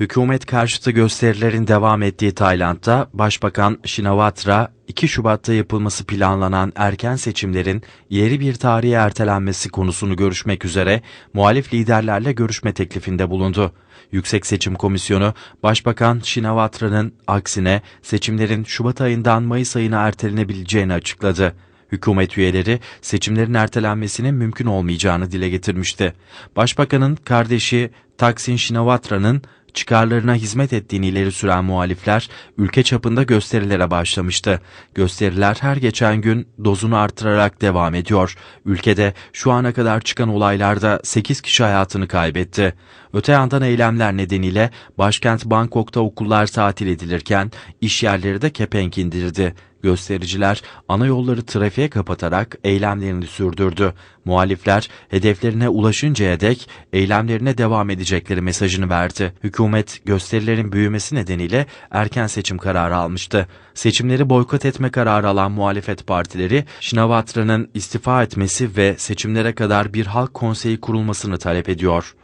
Hükümet karşıtı gösterilerin devam ettiği Tayland'da Başbakan Shinawatra 2 Şubat'ta yapılması planlanan erken seçimlerin ileri bir tarihe ertelenmesi konusunu görüşmek üzere muhalif liderlerle görüşme teklifinde bulundu. Yüksek Seçim Komisyonu, Başbakan Shinawatra'nın aksine seçimlerin Şubat ayından Mayıs ayına ertelenebileceğini açıkladı. Hükümet üyeleri seçimlerin ertelenmesinin mümkün olmayacağını dile getirmişti. Başbakanın kardeşi Taksin Shinawatra'nın çıkarlarına hizmet ettiğini ileri süren muhalifler ülke çapında gösterilere başlamıştı. Gösteriler her geçen gün dozunu artırarak devam ediyor. Ülkede şu ana kadar çıkan olaylarda 8 kişi hayatını kaybetti. Öte yandan eylemler nedeniyle başkent Bangkok'ta okullar tatil edilirken iş yerleri de kepenk indirdi. Göstericiler ana yolları trafiğe kapatarak eylemlerini sürdürdü. Muhalifler hedeflerine ulaşıncaya dek eylemlerine devam edecekleri mesajını verdi. Hükümet gösterilerin büyümesi nedeniyle erken seçim kararı almıştı. Seçimleri boykot etme kararı alan muhalefet partileri Shinawatra'nın istifa etmesi ve seçimlere kadar bir halk konseyi kurulmasını talep ediyor.